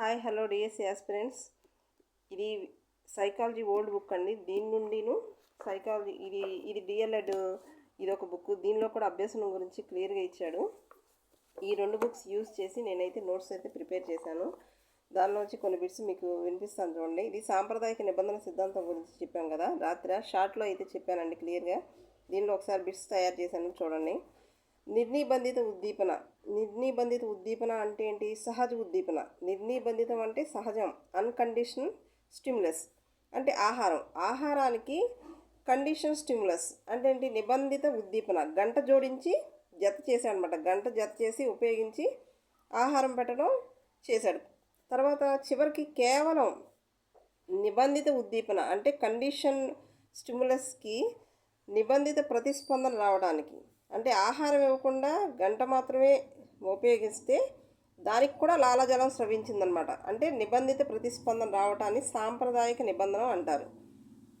Hi hello DSC aspirants ఇది psychology old book అండి. దీని నుండిను సైకాలజీ ఇది ఇది డిఎల్ఎడ్ ఇది ఒక బుక్. దీనిలో కూడా అభ్యసనం గురించి క్లియర్గా ఇచ్చాడు. ఈ రెండు బుక్స్ యూజ్ చేసి నేనైతే నోట్స్ అయితే ప్రిపేర్ చేశాను. దానిలోంచి కొన్ని బిట్స్ మీకు వినిపిస్తాను చూడండి. ఇది సాంప్రదాయక నిబంధన సిద్ధాంతం గురించి చెప్పాం కదా. రాత్రి షార్ట్లో అయితే చెప్పానండి క్లియర్గా. దీనిలో ఒకసారి బిట్స్ తయారు చేశాను చూడండి. నిర్నిబంధిత ఉద్దీపన. నిర్నిబంధిత ఉద్దీపన అంటే ఏంటి? సహజ ఉద్దీపన. నిర్నిబంధితం అంటే సహజం అన్కండిషన్ స్టిమ్యులస్ అంటే ఆహారం. ఆహారానికి కండిషన్ స్టిమ్యులస్ అంటే ఏంటి? నిబంధిత ఉద్దీపన. గంట జోడించి జత చేశాడు అనమాట గంట జత చేసి ఉపయోగించి ఆహారం పెట్టడం చేశాడు. తర్వాత చివరికి కేవలం నిబంధిత ఉద్దీపన అంటే కండిషన్ స్టిమ్యులస్కి నిబంధిత ప్రతిస్పందన రావడానికి అంటే ఆహారం ఇవ్వకుండా గంట మాత్రమే ఉపయోగిస్తే దానికి కూడా లాలజలం స్రవించిందనమాట. అంటే నిబంధిత ప్రతిస్పందన రావటాన్ని సాంప్రదాయక నిబంధన అంటారు.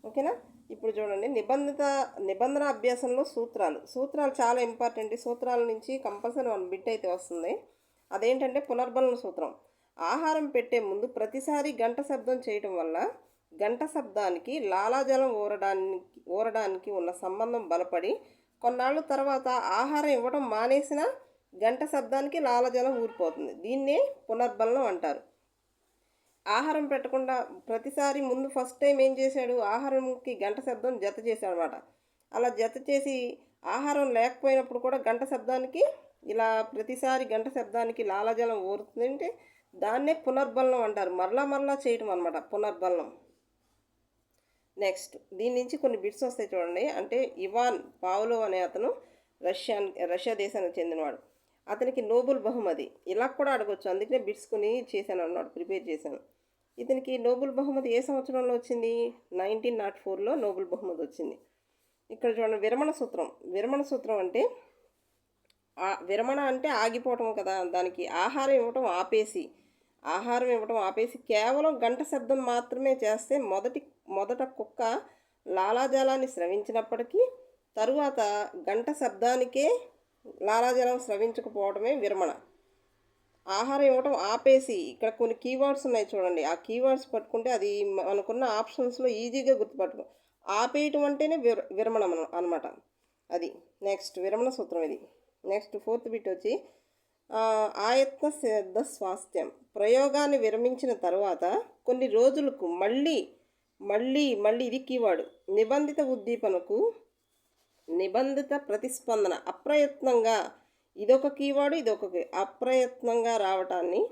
ఓకేనా? ఇప్పుడు చూడండి. నిబంధిత నిబంధన అభ్యాసంలో సూత్రాలు. సూత్రాలు చాలా ఇంపార్టెంట్. సూత్రాల నుంచి కంపల్సరీ వన్ బిట్ అయితే వస్తుంది. అదేంటంటే పునర్బలన సూత్రం. ఆహారం పెట్టే ముందు ప్రతిసారి గంట శబ్దం చేయటం వల్ల గంట శబ్దానికి లాలాజలం ఊరడానికి ఊరడానికి ఉన్న సంబంధం బలపడి కొన్నాళ్ళ తర్వాత ఆహారం ఇవ్వడం మానేసిన గంట శబ్దానికి లాలజలం ఊరిపోతుంది. దీన్నే పునర్బలనం అంటారు. ఆహారం పెట్టకుండా ప్రతిసారి ముందు ఫస్ట్ టైం ఏం చేశాడు? ఆహారంకి గంట శబ్దం జత చేశాడు అనమాట అలా జత చేసి ఆహారం లేకపోయినప్పుడు కూడా గంట శబ్దానికి ఇలా ప్రతిసారి గంట శబ్దానికి లాలజలం ఊరుతుందంటే దాన్నే పునర్బలనం అంటారు. మరలా మరలా చేయటం అనమాట పునర్బలనం నెక్స్ట్ దీని నుంచి కొన్ని బిట్స్ వస్తాయి చూడండి. అంటే ఇవాన్ పావులో అనే అతను రష్యాన్ రష్యా దేశానికి చెందినవాడు. అతనికి నోబెల్ బహుమతి. ఇలా కూడా అడగొచ్చు. అందుకనే బిట్స్ కొని చేశాను అన్నాడు ప్రిపేర్ చేశాను. ఇతనికి నోబెల్ బహుమతి ఏ సంవత్సరంలో వచ్చింది? నైన్టీన్ నాట్ ఫోర్లో నోబెల్ బహుమతి వచ్చింది. ఇక్కడ చూడండి విరమణ సూత్రం. విరమణ సూత్రం అంటే విరమణ అంటే ఆగిపోవటం కదా. దానికి ఆహారం ఇవ్వటం ఆపేసి ఆహారం ఇవ్వటం ఆపేసి కేవలం గంట శబ్దం మాత్రమే చేస్తే మొదటి మొదట కుక్క లాలాజలాన్ని స్రవించినప్పటికీ తరువాత గంట శబ్దానికే లాలాజలం స్రవించకపోవడమే విరమణ. ఆహారం ఇవ్వటం ఆపేసి ఇక్కడ కొన్ని కీవర్డ్స్ ఉన్నాయి చూడండి. ఆ కీవర్డ్స్ పట్టుకుంటే అది మనకున్న ఆప్షన్స్లో ఈజీగా గుర్తుపట్టుకో ఆపేయటం అంటేనే విర విరమణం అనమాట అది. నెక్స్ట్ విరమణ సూత్రం ఇది. నెక్స్ట్ ఫోర్త్ బిట్ వచ్చి ఆయత్న సిద్ధ స్వాస్థ్యం ప్రయోగాన్ని విరమించిన తర్వాత కొన్ని రోజులకు మళ్ళీ మళ్ళీ మళ్ళీ ఇది కీవాడు నిబంధిత ఉద్దీపనకు నిబంధిత ప్రతిస్పందన. అప్రయత్నంగా ఇదొక కీవాడు ఇదొక అప్రయత్నంగా రావటాన్ని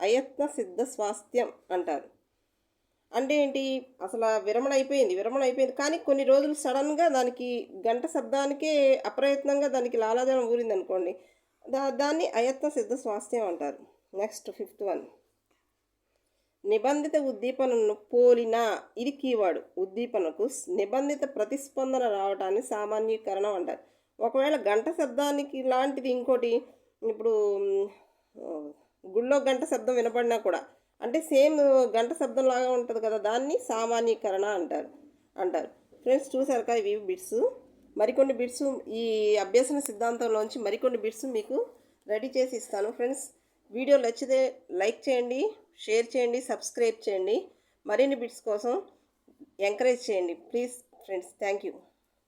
అయత్న సిద్ధ స్వాస్థ్యం అంటారు. అంటే ఏంటి? అసలు విరమణ అయిపోయింది విరమణ అయిపోయింది. కానీ కొన్ని రోజులు సడన్గా దానికి గంట శబ్దానికే అప్రయత్నంగా దానికి లాలాజలం ఊరింది అనుకోండి దా దాన్ని అయత్న సిద్ధ స్వాస్థ్యం అంటారు. నెక్స్ట్ ఫిఫ్త్ వన్ నిబంధిత ఉద్దీపనను పోలిన ఇది కీవాడు ఉద్దీపనకు నిబంధిత ప్రతిస్పందన రావటాన్ని సామాన్యీకరణం అంటారు. ఒకవేళ గంట శబ్దానికి లాంటిది ఇంకోటి ఇప్పుడు గుళ్ళో గంట శబ్దం వినపడినా కూడా అంటే సేమ్ గంట శబ్దం లాగా ఉంటుంది కదా దాన్ని సామాన్యీకరణ అంటారు అంటారు. ఫ్రెండ్స్ చూసారు కదా ఇవి బిట్స్ మరికొన్ని బిట్స్ ఈ అభ్యసన సిద్ధాంతంలోంచి మరికొన్ని బిట్స్ మీకు రెడీ చేసి ఇస్తాను. ఫ్రెండ్స్ వీడియో నచ్చితే లైక్ చేయండి షేర్ చేయండి సబ్స్క్రైబ్ చేయండి. మరిన్ని బిట్స్ కోసం ఎంకరేజ్ చేయండి. Please friends thank you